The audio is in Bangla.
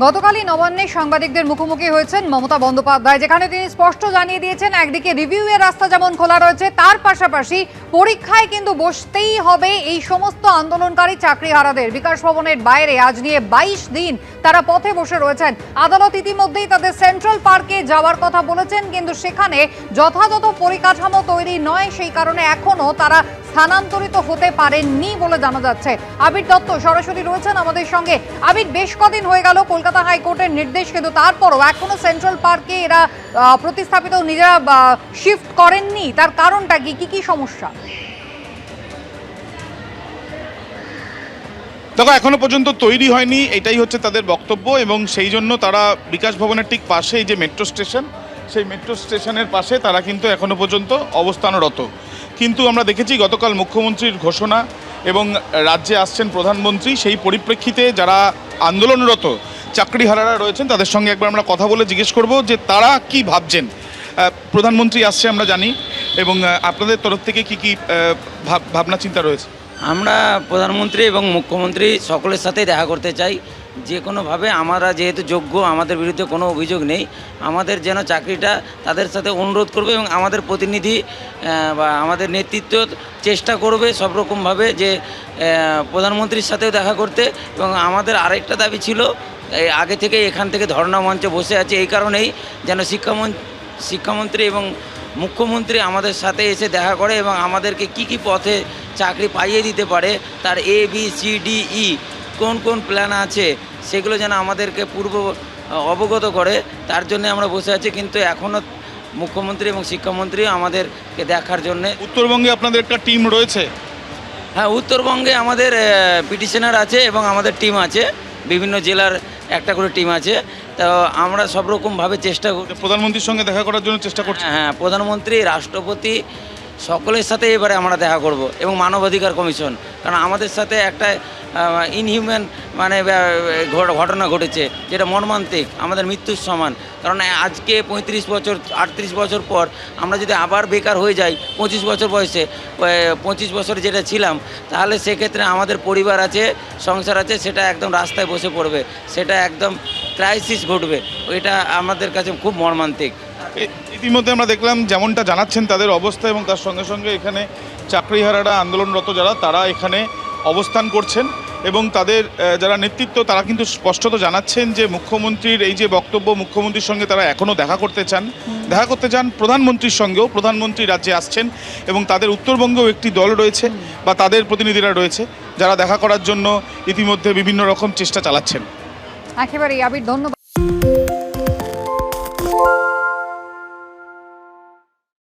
গতকালই নবান্নে সাংবাদিকদের মুখোমুখি হয়েছেন মমতা বন্দ্যোপাধ্যায়, যেখানে তিনি স্পষ্ট জানিয়ে দিয়েছেন, একদিকে রিভিউ এর রাস্তা যেমন খোলা রয়েছে, তার পাশাপাশি পরীক্ষায় কিন্তু বসতেই হবে এই সমস্ত আন্দোলনকারী চাকরিহারাদের। বিকাশ ভবনের বাইরে আজ নিয়ে বাইশ দিন তারা পথে বসে রয়েছেন। আদালত ইতিমধ্যেই তাদের সেন্ট্রাল পার্কে যাওয়ার কথা বলেছেন, কিন্তু সেখানে যথাযথ পরিকাঠামো তৈরি নয়, সেই কারণে এখনও তারা স্থানান্তরিত হতে পারেননি বলে জানা যাচ্ছে। আবির দত্ত সরাসরি রয়েছেন আমাদের সঙ্গে। আবির, বেশ কদিন হয়ে গেল কলকাতা হাইকোর্টের নির্দেশ, কিন্তু তারপরও এখনও সেন্ট্রাল পার্কে এরা প্রতিস্থাপিত নিজেরা শিফট করেননি। তার কারণটা কি? কি সমস্যা? দেখো, এখনও পর্যন্ত তৈরি হয়নি। এটাই হচ্ছে তাদের বক্তব্য, এবং সেই জন্য তারা বিকাশ ভবনের ঠিক পাশেই যে মেট্রো স্টেশন সেই মেট্রো স্টেশনের পাশে তারা কিন্তু এখনও পর্যন্ত অবস্থানরত। কিন্তু আমরা দেখেছি গতকাল মুখ্যমন্ত্রীর ঘোষণা এবং রাজ্যে আসছেন প্রধানমন্ত্রী, সেই পরিপ্রেক্ষিতে যারা আন্দোলনরত চাকরিহারারা রয়েছেন, তাদের সঙ্গে একবার আমরা কথা বলে জিজ্ঞেস করব যে তারা কি ভাবছেন। প্রধানমন্ত্রী আসছে আমরা জানি এবং আপনাদের তরফ থেকে কি কি ভাব- ভাবনা চিন্তা রয়েছে? আমরা প্রধানমন্ত্রী এবং মুখ্যমন্ত্রী সকলের সাথে দেখা করতে চাই। যে কোনোভাবে আমরা যেহেতু যোগ্য, আমাদের বিরুদ্ধে কোনো অভিযোগ নেই, আমাদের যেন চাকরিটা তাদের সাথে অনুরোধ করবে এবং আমাদের প্রতিনিধি বা আমাদের নেতৃত্ব চেষ্টা করবে সব রকমভাবে যে প্রধানমন্ত্রীর সাথেও দেখা করতে এবং আমাদের আরেকটা দাবি ছিল আগে থেকে এখান থেকে ধর্ণা মঞ্চে বসে আছে এই কারণেই যেন শিক্ষামন্ত্রী শিক্ষামন্ত্রী এবং মুখ্যমন্ত্রী আমাদের সাথে এসে দেখা করে এবং আমাদেরকে কি কি পথে চাকরি পাইয়ে দিতে পারে, তার A B C D E কোন কোন প্ল্যান আছে সেগুলো যেন আমাদেরকে পূর্ব অবগত করে তার জন্য আমরা বসে আছি। কিন্তু এখনও মুখ্যমন্ত্রী এবং শিক্ষামন্ত্রী আমাদেরকে দেখার জন্যে উত্তরবঙ্গে আপনাদের একটা টিম রয়েছে? হ্যাঁ উত্তরবঙ্গে আমাদের পিটিশনার আছে এবং আমাদের টিম আছে। বিভিন্ন জেলার একটা করে টিম আছে। তো আমরা সব রকমভাবে চেষ্টা করি প্রধানমন্ত্রীর সঙ্গে দেখা করার জন্য চেষ্টা করছি হ্যাঁ প্রধানমন্ত্রী রাষ্ট্রপতি সকলের সাথে এবারে আমরা দেখা করব এবং মানবাধিকার কমিশন। কারণ আমাদের সাথে একটা ইনহিউম্যান মানে ঘটনা ঘটেছে, যেটা মর্মান্তিক, আমাদের মৃত্যুর সমান। কারণ আজকে পঁয়ত্রিশ বছর, আটত্রিশ বছর পর আমরা যদি আবার বেকার হয়ে যাই, পঁচিশ বছর বয়সে পঁচিশ বছর যেটা ছিলাম, তাহলে সেক্ষেত্রে আমাদের পরিবার আছে, সংসার আছে, সেটা একদম রাস্তায় বসে পড়বে, সেটা একদম ক্রাইসিস ঘটবে ওইটা আমাদের কাছে খুব মর্মান্তিক। ইতিমধ্যে আমরা দেখলাম, যেমনটা জানাচ্ছেন তাদের অবস্থা এবং তার সঙ্গে সঙ্গে এখানে চাকরিহারারা আন্দোলনরত যারা, তারা এখানে অবস্থান করছেন এবং তাদের যারা নেতৃত্ব, তারা কিন্তু স্পষ্টত জানাচ্ছেন যে মুখ্যমন্ত্রীর এই যে বক্তব্য, মুখ্যমন্ত্রীর সঙ্গে তারা এখনও দেখা করতে চান। দেখা করতে চান প্রধানমন্ত্রীর সঙ্গেও, প্রধানমন্ত্রী রাজ্যে আসছেন এবং তাদের উত্তরবঙ্গেও একটি দল রয়েছে বা তাদের প্রতিনিধিরা রয়েছে, যারা দেখা করার জন্য ইতিমধ্যে বিভিন্ন রকম চেষ্টা চালাচ্ছেন। একেবারেই আবির, ধন্যবাদ।